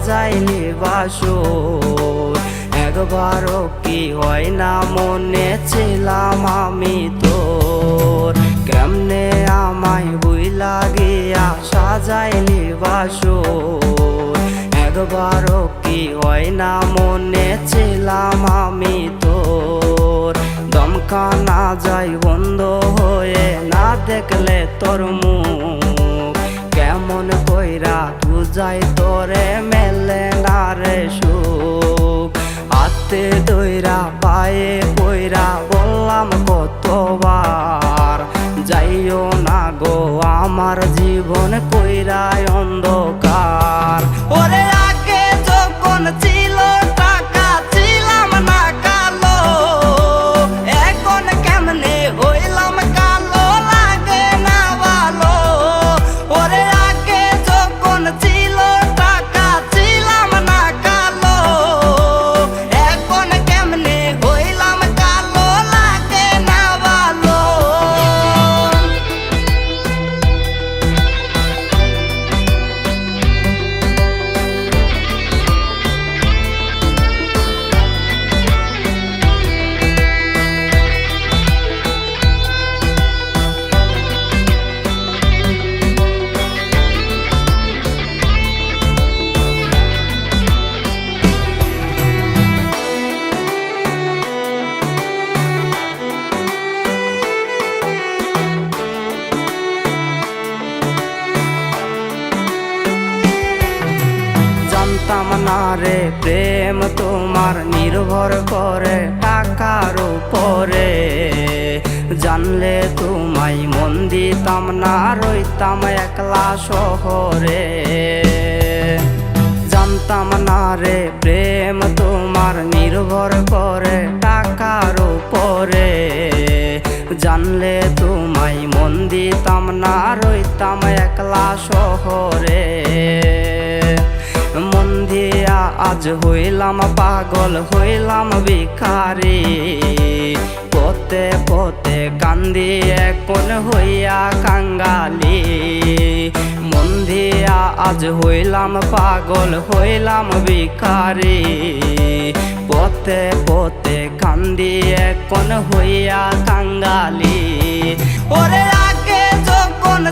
সাজাইলি বাসর একবারও কি হয় না মনে ছিলাম আমি তোর। কেমনে আমায় বই লাগিয়া সাজাইলি বাসর একবারও কি হয় না মনে ছিলাম আমি তোর। দমকা না যাই বন্ধ হয়ে না দেখলে তোর মুখ কেমন কইরা বুঝাই তোরে মেলে না রে সুখ। হাতে দইরা পায়ে কইরা বললাম কতবার, যাইও না গো, আমার জীবন কইরা অন্ধকার। না রে প্রেম তোমার নির্ভর করে, টাকার উপরে। জানলে তোমায় মন দিতাম না, রইতাম একলা শহরে। জানতাম না রে প্রেম তোমার নির্ভর করে, টাকার উপরে। জানলে তোমায় মন দিতাম না, রইতাম একলা শহরে। আজ হইলাম পাগল, হইলাম ভিখারি। পতে পতে কান্দি এখন হইয়া কাঙ্গালি। মন দিয়া আজ হইলাম পাগল, হইলাম ভিখারি। পতে পতে কান্দি এখন হইয়া কাঙ্গালি। ওরে আগে যখন